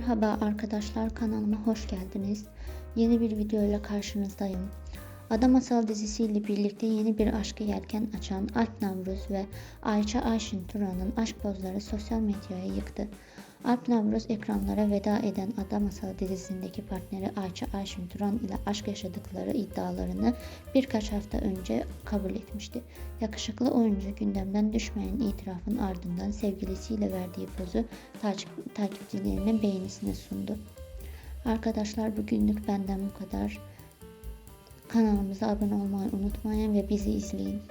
Merhaba arkadaşlar kanalıma hoş geldiniz. Yeni bir video ile karşınızdayım. Ada Masal dizisiyle birlikte yeni bir aşkı yelken açan Alp Navruz ve Ayça Ayşin Turan'ın aşk pozları sosyal medyaya yıktı. Alp Navruz ekranlara veda eden Ada Masal dizisindeki partneri Ayça Ayşin Turan ile aşk yaşadıkları iddialarını birkaç hafta önce kabul etmişti. Yakışıklı oyuncu gündemden düşmeyen itirafın ardından sevgilisiyle verdiği pozu takip, takipçilerinin beğenisine sundu. Arkadaşlar bugünlük benden bu kadar. Kanalımıza abone olmayı unutmayın ve bizi izleyin.